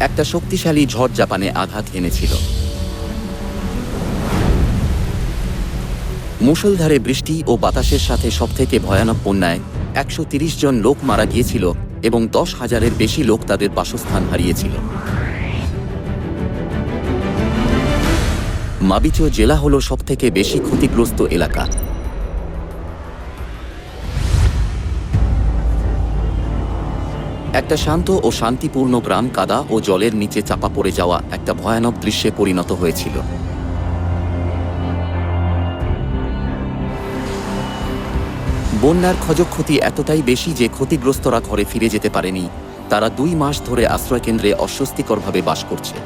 একটা শক্তিশালী ঝড় জাপানে আঘাত এনেছিল। মুষলধারে বৃষ্টি ও বাতাসের সাথে সবথেকে ভয়ানক বন্যায় একশো জন লোক মারা গিয়েছিল এবং দশ হাজারের বেশি লোক তাদের বাসস্থান হারিয়েছিল। মাবিচো জেলা হল সবথেকে বেশি ক্ষতিগ্রস্ত এলাকা। একটা শান্ত ও শান্তিপূর্ণ গ্রাম কাদা ও জলের নিচে চাপা পড়ে যাওয়া একটা ভয়ানক দৃশ্যে পরিণত হয়েছিল। বন্যার ক্ষয়ক্ষতি এতটাই বেশি যে ক্ষতিগ্রস্তরা ঘরে ফিরে যেতে পারেনি। তারা দুই মাস ধরে আশ্রয়কেন্দ্রে অস্বস্তিকরভাবে বাস করছে।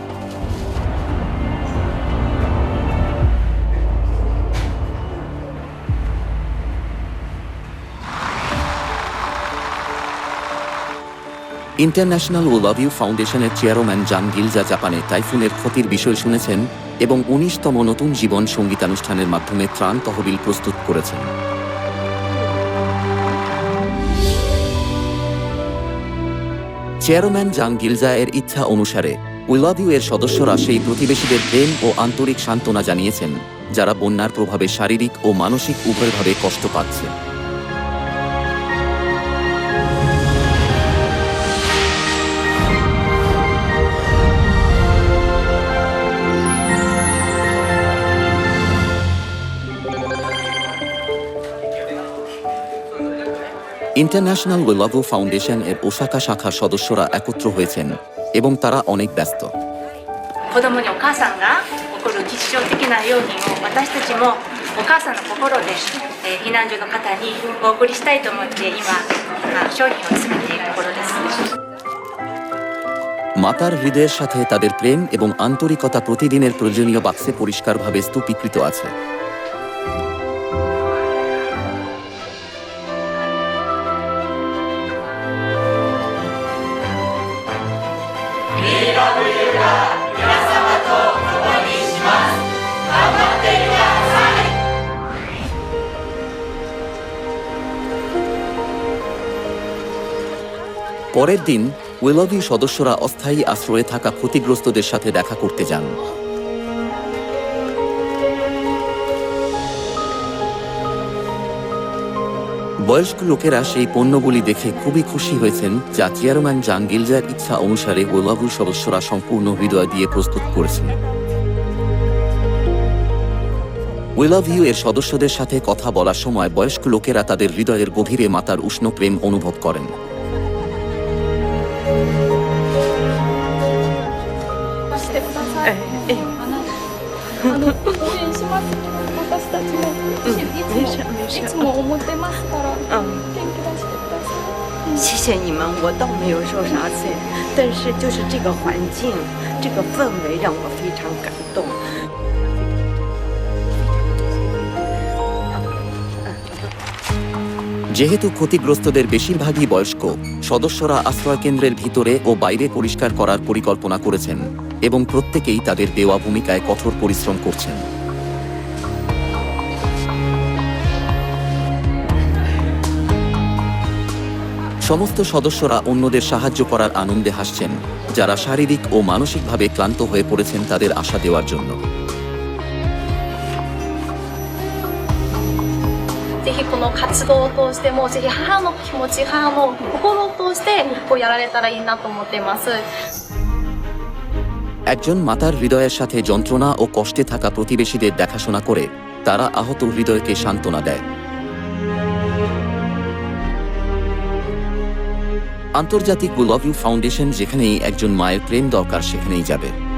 ইন্টারন্যাশনাল ও লাভ ইউ ফাউন্ডেশনের চেয়ারম্যান জান গিলজা জাপানে টাইফুনের ক্ষতির বিষয় শুনেছেন এবং উনিশতম নতুন জীবন সঙ্গীতানুষ্ঠানের মাধ্যমে ত্রাণ তহবিল প্রস্তুত করেছেন। চেয়ারম্যান জাং গিলজা এর ইচ্ছা অনুসারে উইলাভিউ এর সদস্যরা সেই প্রতিবেশীদের প্রেম ও আন্তরিক সান্ত্বনা জানিয়েছেন, যারা বন্যার প্রভাবে শারীরিক ও মানসিক উভয়ভাবে কষ্ট পাচ্ছে। ইন্টারন্যাশনাল ওয়েলাভু ফাউন্ডেশন এর ওসাকা শাখার সদস্যরা একত্র হয়েছেন এবং তারা অনেক ব্যস্ত 子供にお母さんが起こる日常的な用品を私たちもお母さんの心で、えー避難所の方にお送りしたいと思って今あ商品を詰めているところです মাতার হৃদয়ের সাথে তাদের প্রেম এবং আন্তরিকতা প্রতিদিনের প্রয়োজনীয় বাক্সে পরিষ্কারভাবে স্তূপীকৃত আছে পরের দিন উইলভি সদস্যরা অস্থায়ী আশ্রয়ে থাকা ক্ষতিগ্রস্তদের সাথে দেখা করতে যান। বয়স্ক লোকেরা সেই পণ্যগুলি দেখে খুবই খুশি হয়েছেন যা চেয়ারম্যান জাং গিলজার ইচ্ছা অনুসারে ওয়েলভু সদস্যরা সম্পূর্ণ হৃদয় দিয়ে প্রস্তুত করেছেন। উইলাভ ইউ এর সদস্যদের সাথে কথা বলার সময় বয়স্ক লোকেরা তাদের হৃদয়ের গভীরে মাতার উষ্ণ প্রেম অনুভব করেন। 私たちもいつもいつも思ってますから元気出してください谢谢你们，我倒没有受啥罪，但是就是这个环境、这个氛围让我非常感动。 যেহেতু ক্ষতিগ্রস্তদের বেশিরভাগই বয়স্ক সদস্যরা আশ্রয়কেন্দ্রের ভিতরে ও বাইরে পরিষ্কার করার পরিকল্পনা করেছেন এবং প্রত্যেকেই তাদের দেওয়া ভূমিকায় কঠোর পরিশ্রম করছেন সমস্ত সদস্যরা অন্যদের সাহায্য করার আনন্দে হাসছেন যারা শারীরিক ও মানসিকভাবে ক্লান্ত হয়ে পড়েছেন তাদের আশা দেওয়ার জন্য ぜひこの活動を通してもぜひ母の気持ち母の心を通してこうやられたらいいなと思っています একজন মাতার হৃদয়ের সাথে যন্ত্রণা ও কষ্টে থাকা প্রতিবেশীদের দেখাশোনা করে তারা আহত হৃদয়কে সান্ত্বনা দেয় আন্তর্জাতিক গুলভ ফাউন্ডেশন যেখানেই একজন মায়ের প্রেম দরকার সেখানেই যাবে।